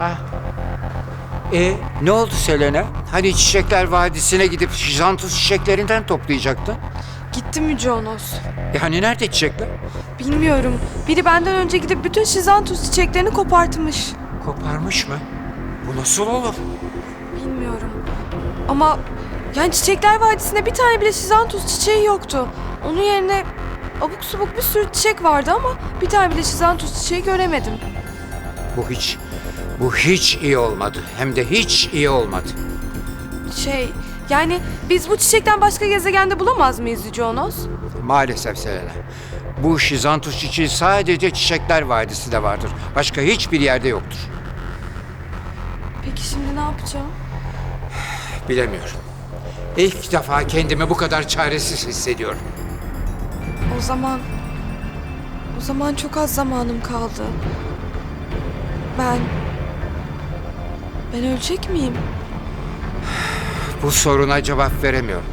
Ah. E ne oldu Selena? Hani Çiçekler Vadisi'ne gidip Şizantus çiçeklerinden toplayacaktın? Gittim Yüce Onos. E hani nerede çiçekler? Bilmiyorum. Biri benden önce gidip bütün şizantus çiçeklerini kopartmış. Koparmış mı? Bu nasıl olur? Bilmiyorum. Ama yani Çiçekler Vadisi'nde bir tane bile şizantus çiçeği yoktu. Onun yerine abuk subuk bir sürü çiçek vardı ama bir tane bile şizantus çiçeği göremedim. Bu hiç, bu hiç iyi olmadı. Hem de hiç iyi olmadı. Şey, yani biz bu çiçekten başka gezegende bulamaz mıyız Yüce Onos? Maalesef Selena. Bu Şizantus çiçeği sadece Çiçekler Vadisi'de vardır. Başka hiçbir yerde yoktur. Peki şimdi ne yapacağım? Bilemiyorum. İlk defa kendimi bu kadar çaresiz hissediyorum. O zaman... O zaman çok az zamanım kaldı. Ben... Ben ölecek miyim? Bu soruna cevap veremiyorum.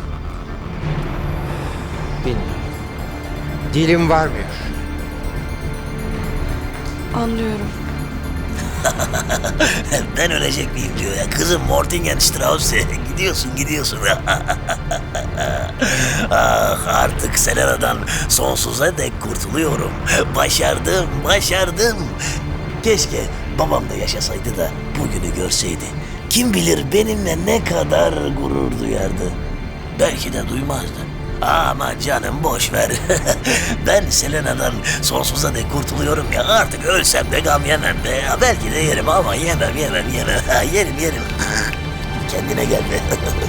Bilmiyorum. Dilim varmıyor. Anlıyorum. Ben ölecek miyim diyor ya. Kızım Mortingenstrauss gidiyorsun gidiyorsun. ah artık Selena'dan sonsuza dek kurtuluyorum. Başardım başardım. Keşke babam da yaşasaydı da bugünü görseydi. Kim bilir benimle ne kadar gurur duyardı. Belki de duymazdı. Ama canım boş ver. ben Selena'dan sonsuza dek kurtuluyorum ya artık ölsem de gam yemem de. Ya belki de yerim ama yemem yemem yemem. yerim yerim. Kendine gel be.